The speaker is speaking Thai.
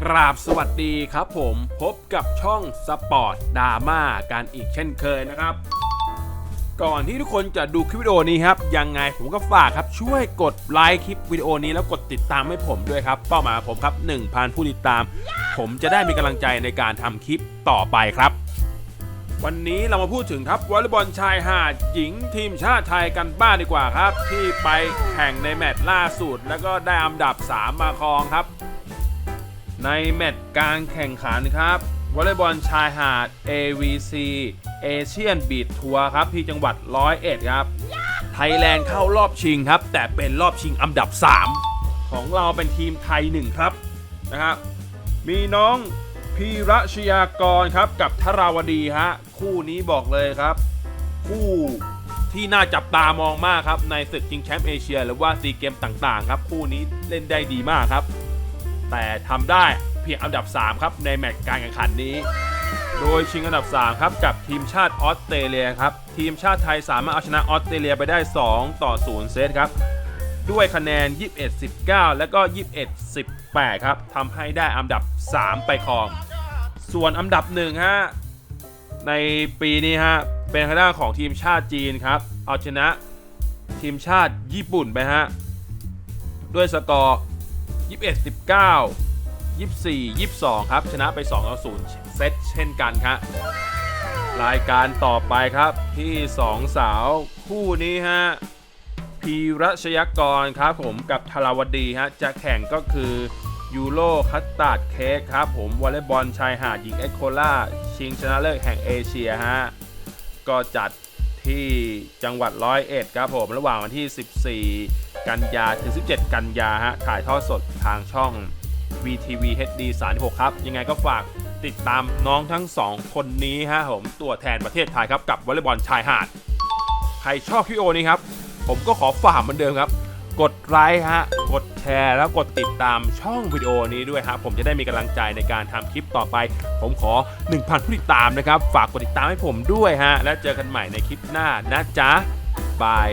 กราบสวัสดีครับผมพบกับช่องสปอร์ตดราม่ากันอีกเช่นเคยนะครับ ก่อนที่ทุกคนจะดูคลิปวิดีโอนี้ครับ ยังไงผมก็ฝากครับช่วยกดไลค์คลิปวิดีโอนี้แล้วกดติดตามให้ผมด้วยครับ เป้าหมายของผมครับ 1,000 ผู้ติดตาม ผมจะได้มีกำลังใจในการทำคลิปต่อไปครับ วันนี้เรามาพูดถึงครับวอลเลย์บอลชายหาดหญิงทีมชาติไทยกันบ้างดีกว่าครับ ที่ไปแข่งในแมตช์ล่าสุดแล้วก็ได้อันดับ 3 มาครองครับ ในแมตช์การแข่งขันครับวอลเลย์บอลชายหาด AVC Asian Beat Tour ครับที่จังหวัดร้อยเอ็ดครับ ไทยแลนด์เข้ารอบชิงครับ แต่เป็นรอบชิงอันดับ 3 ของเราเป็นทีมไทยหนึ่งครับนะครับมีน้องพีระชยากรครับกับธราวดีฮะคู่นี้บอกเลยครับ คู่ที่น่าจับตามองมากครับ ในศึกชิงแชมป์เอเชีย หรือว่าซีเกมต่างๆ ครับ คู่นี้เล่นได้ดีมากครับ แต่ทำได้เพียงอันดับ 3 ครับ ในแมตช์การแข่งขันนี้ โดยชิงอันดับ 3 ครับ กับทีมชาติออสเตรเลียครับ ทีมชาติไทยสามารถเอาชนะออสเตรเลียไปได้ 2 ต่อ 0 เซตครับ ด้วยคะแนน 21-19 แล้วก็ 21-18 ครับทำให้ได้อันดับ 3 ไปครอง ส่วนอันดับหนึ่งฮะในปีนี้ฮะเป็นทางด้านของทีมชาติจีนครับ เอาชนะทีมชาติญี่ปุ่นไปฮะด้วยสกอร์ 21 19 24 22 ครับ ชนะไป2ต่อ0เซตเช่นกันครับรายการต่อไปครับที่2สาวคู่นี้ฮะพีรัชยกรครับผมกับธาราวดีฮะจะแข่งก็คือยูโรคัตตาร์ดเค้กครับผมวอลเลย์บอลชายหาดหญิงเอ็กโคล่าชิงชนะเลิศแห่งเอเชียฮะก็จัดที่จังหวัดร้อยเอ็ดครับผมระหว่างวันที่ 14 กันยาถึง 17 กันยาฮะถ่ายทอดสดทางช่อง VTV HD 36 ครับ ยังไงก็ฝากติดตามน้องทั้งสองคนนี้ฮะผมตัวแทนประเทศไทยครับกับวอลเลย์บอลชายหาด ใครชอบคลิปวิดีโอนี้ครับ ผมก็ขอฝากเหมือนเดิมครับ กดไลค์ฮะกดแชร์แล้วกดติดตามช่องวิดีโอนี้ด้วยครับผมจะได้มีกำลังใจในการทำคลิปต่อไป ผมขอ 1,000 ผู้ติดตามนะครับ ฝากกดติดตามให้ผมด้วยฮะแล้วเจอกันใหม่ในคลิปหน้านะจ๊ะบาย